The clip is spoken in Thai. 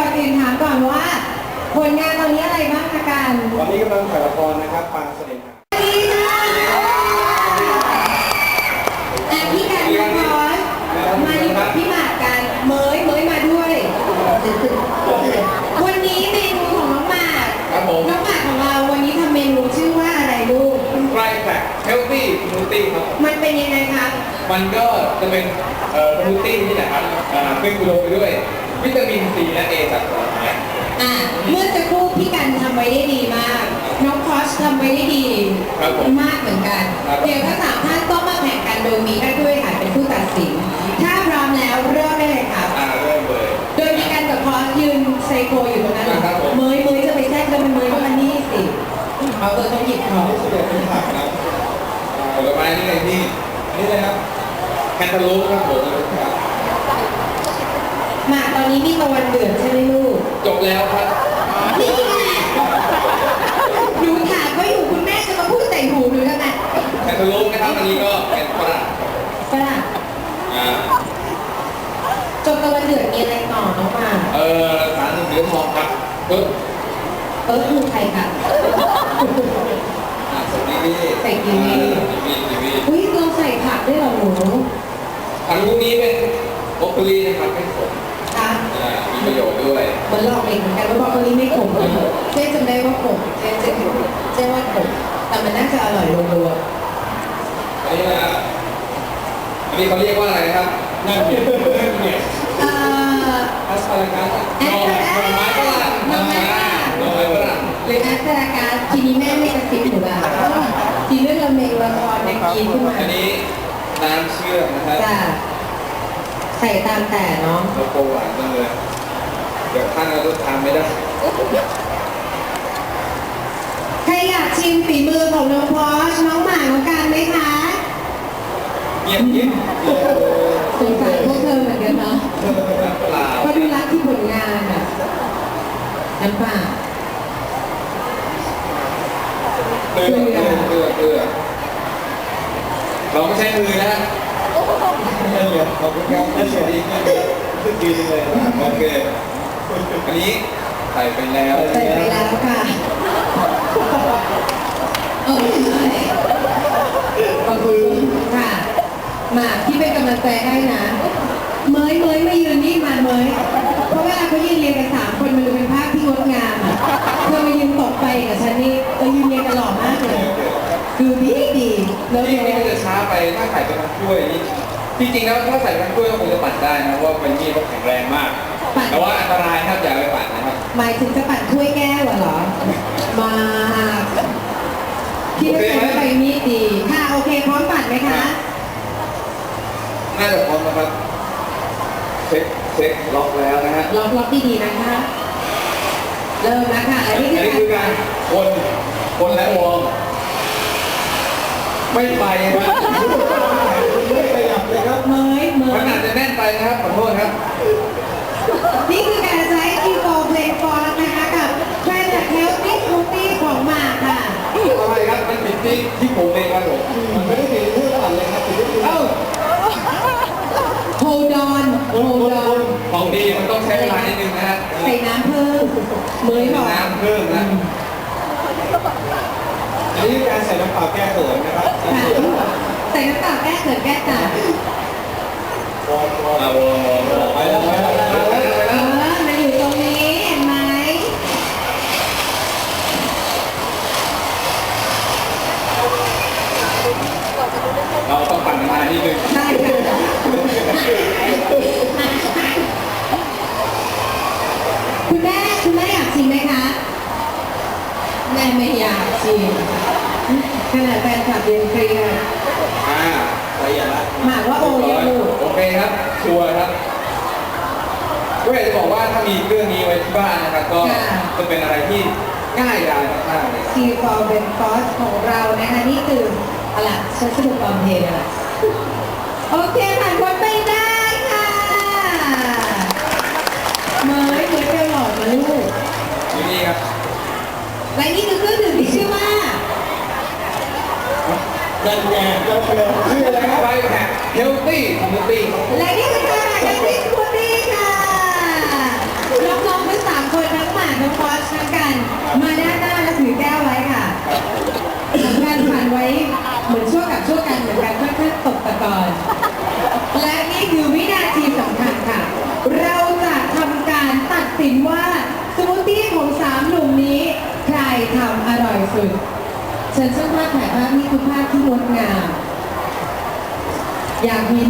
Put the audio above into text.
วนกันแต่ก่อนอื่นถามก่อนว่าผลงานตอนนี้อะไรบ้างคะกันตอนนี้กำลังถ่ายละครนะครับปางเสน่หาสวัสดีค่ะอะพี่กันน้องพอสมาอยู่กับพี่หมากกันเมยเมยมาด้วย วันนี้เมนูของน้องหมากครับผมน้องหมากของเราวันนี้ทำเมนูชื่อว่าอะไรลูก ไกลแฟกเฮลตี้สมูทตี้ครับมันเป็นยังไงคะ มันก็จะเป็นเอ่อสมูทตี้ที่นะครับเอ่อเป็นอุดมไปด้วย วิตามินซีและเอจากผลไม้อะเมื่อสักครู่พี่กันทำไว้ได้ดีมาก น้องพอสทำไว้ได้ดีครับผม มากเหมือนกัน ครับ เดี๋ยวทั้งสามท่านต้องมาแข่งกันโดยมีท่านผู้บริหารเป็นผู้ตัดสิน ถ้าพร้อมแล้วเริ่มได้เลยครับอ่าเริ่มเลย โดยมีการกับพอสยืนไซโคอยู่ตรงนั้นครับผม เมยเมยจะไปแทรกแล้วมันเมยก็มานี่สิเอาเออต้องหยิบของเสด็จเป็นผักนะผลไม้นี่เลยนี่นี่เลยครับแคนตาลูปครับผมครับ มาตอนนี้มีตะวันเดือดใช่ไหมลูกจบแล้วครับนี่ไงหนูถามเขาอยู่คุณแม่จะมาพูดใส่หูหนูทำไมแคนตาลูปนะครับอันนี้ก็เป็นฝรั่งฝรั่งอ่าจบตะวันเดือดมีอะไรต่อน้องหมากเอ่อสารเหลืองทองครับปึ๊บเออคือใครคะ อ่าสกีวีใส่กีวี กีวีกีวีอุ้ยเราใส่ผักด้วยเหรอหนูผักพวกนี้เป็นโอคุลีนะครับเป็นผง ด้วยเหมันหลอกเองเหมือนกันว่าบอกว่านี้ไม่ขมเลยเจ๊จำได้ว่าขมเจ๊เจ๊เจ๊ว่าขมแต่มันน่าจะอร่อยรวมอันนี้นะอันนี้เขาเรียกว่าอะไรนะครับนั่นเนี่ยนั่นเนี่ยๆเอ่ออัสปารากัสแอหน่อสตราหน่อไม้ฝรั่งหน่อไม้ฝรั่งหน่อไม้ฝรั่งหรือแอสตราการทีนี้แม่ไม่กระซิบหนูละทีเรื่องละเมงละครในกินขึ้นมาอันนี้น้ำเชื่อมนะครับจ้ะใส่ตามแต่เนาะ โลโก้หวานจังเลย เดี๋ยวท่านเราจะทานไม่ได้ ใครอยากชิมฝีมือของน้องพอชน้องหมาน้องการไหมคะเงียบเงียบสงสารพวกเธอเหมือนกันเนาะเปล่าก็ดูรักที่ผลงานอะน้ำเปล่าเกลือเกลือเกลือเกลือเราไม่ใช้มือนะฮะนั่นเนี่ยขอบคุณครับนั่นเนี่ยดีนั่นเนี่ยขึ้นดีจังเลยโอเค อันนี้ใส่ไปแล้วใส่ไปแล้วค่ะเออขอบคุณค่ะมาพี่เป็นกำลังใจให้นะ เมยเมยไม่ยืนนี่มาเมยเพราะเวลาเขายืนเรียงกันสามคนมันดูเป็นภาพที่งดงามอะเธอมายืนตกไปกับฉันนี่เออยืนเรียงกันหล่อมากเลยคือดีดีแล้วที่เดี๋นี่ยวก็จะช้าไปถ้าใส่เป็นทั้งกล้วยนี่จริงๆแล้วถ้าใส่เป็นทั้งกล้วยก็คงจะปั่นได้นะเพราะว่าเป็นมีดเขาแข็งแรงมาก แต่ว่าอันตรายครับอย่าไปปั่นนะครับ หมายถึงจะปั่นถ้วยแก้วอะเหรอ มาพี่ไม่เคยว่าไปมีดดีค่ะโอเคพร้อมปั่นไหมคะ น่าจะพร้อมนะครับ เช็คเช็คล็อกแล้วนะฮะ ล็อกล็อกดีๆนะคะ เริ่มแล้วค่ะอันนี้อันนี้คืคืออการคน คนและวอร์มไม่ไปครับไม่ขยับเลยครับ เมยเมมันยอาจจะแน่นไปนะครับขอโทษครับ นี่คือการใช้คีโตเพลงฟอนนะคะกับแฟนจากเฮลตี้ฟูตี้ของหมากค่ะอะไรครับ มันผิดที่ที่ผมเองครับผมมันไม่ได้ผิดที่อ่านเลยครับผิดที่คุณเอ้า Hold on Hold on ของดีมันต้องใช้เวลานิดนึงนะฮะใส่น้ำเพิ่มเมยบอกน้ำเพิ่มนะอันนี้คือการใส่น้ำเปล่าแก้เขินนะครับค่ะใส่น้ำเปล่าแก้เกิดแก้ตา วอร์มวอร์มอ่าวอร์มวอร์มวอร์ม ไปแล้วไปแล้วไป ไป แล้ว แล้วไป เอ แล้ว อมันอยู่ตรงนี้เห็นไหม เรา ต้องปั่นนานนิดนึงได้ค่ะคุณแม่คุณแม่อยากชิมไหมคะ แม่ไม่อยากชิมขนาดแฟนคลับยังเคลียร์อ่าไปอย่างละหมากว่าโอยังอยู่โอเคครับชัวร์ครับก็อยากจะบอกว่าถ้ามีเครื่องนี้ไว้ที่บ้านนะครับก็จะเป็นอะไรที่ง่ายดายมากๆเลยซีฟอร์เป็นฟอสของเรานะคะนี่คืออะไรฉันสนุกตอนเพลงอะไร โอเคผ่านคนไปได้ค่ะเหมยเหมยไปหล่อกมาลูกอยู่นี่ครับและนี่คือเครื่องดื่มที่ชื่อว่าดันแดดก็เปลอกชื่ออะไรครับไปแท็เฮลตี้คอมมูตี้และนี่คือทารแข่ที่คุณดีค่ะน้องๆทั้งสามคนทั้งหมาทั้งฟอสทั้งกันมา สุดเชิญช่างภาพถ่ายภาพนี่คือภาพที่งดงามอยากมี